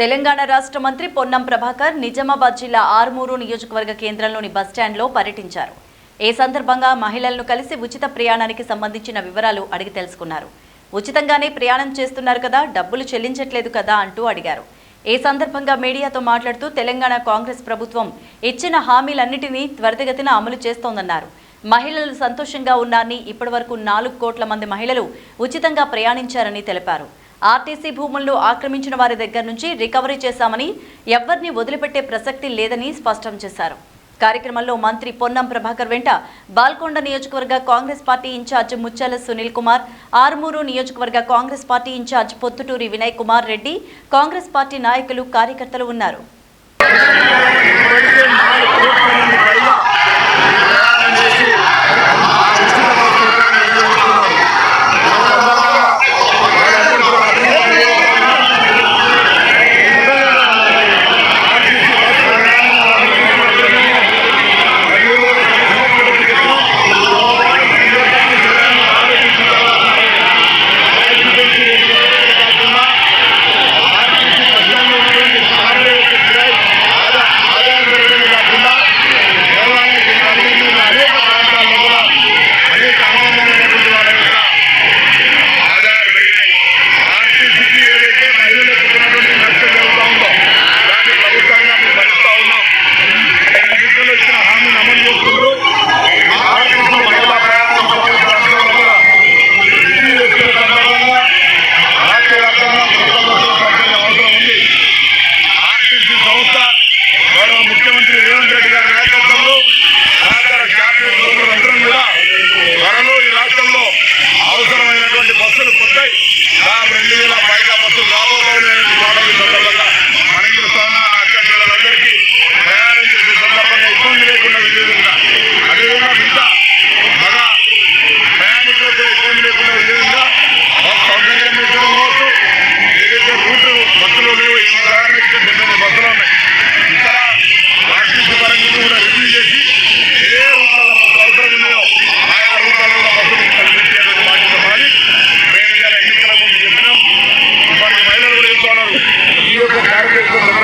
తెలంగాణ రాష్ట్ర మంత్రి పొన్నం ప్రభాకర్ నిజామాబాద్ జిల్లా ఆర్మూరు నియోజకవర్గ కేంద్రంలోని బస్టాండ్లో పర్యటించారు. ఏ సందర్భంగా మహిళలను కలిసి ఉచిత ప్రయాణానికి సంబంధించిన వివరాలు అడిగి తెలుసుకున్నారు. ఉచితంగానే ప్రయాణం చేస్తున్నారు కదా డబ్బులు చెల్లించట్లేదు కదా అంటూ అడిగారు. ఏ సందర్భంగా మీడియాతో మాట్లాడుతూ తెలంగాణ కాంగ్రెస్ ప్రభుత్వం ఇచ్చిన హామీలన్నిటినీ త్వరితగతిన అమలు చేస్తోందన్నారు. మహిళలు సంతోషంగా ఉన్నారని ఇప్పటివరకు నాలుగు కోట్ల మంది మహిళలు ఉచితంగా ప్రయాణించారని తెలిపారు. ఆర్టీసీ భూములను ఆక్రమించిన వారి దగ్గర నుంచి రికవరీ చేశామని ఎవ్వరిని వదిలిపెట్టే ప్రసక్తి లేదని స్పష్టం చేశారు. కార్యక్రమంలో మంత్రి పొన్నం ప్రభాకర్ వెంట బాల్కొండ నియోజకవర్గ కాంగ్రెస్ పార్టీ ఇన్ఛార్జ్ ముత్యాల సునీల్ కుమార్ ఆర్మూరు నియోజకవర్గ Congress party in charge Pothuturi Vinay Kumar Reddy Congress party నాయకులు కార్యకర్తలు ఉన్నారు. Thank you.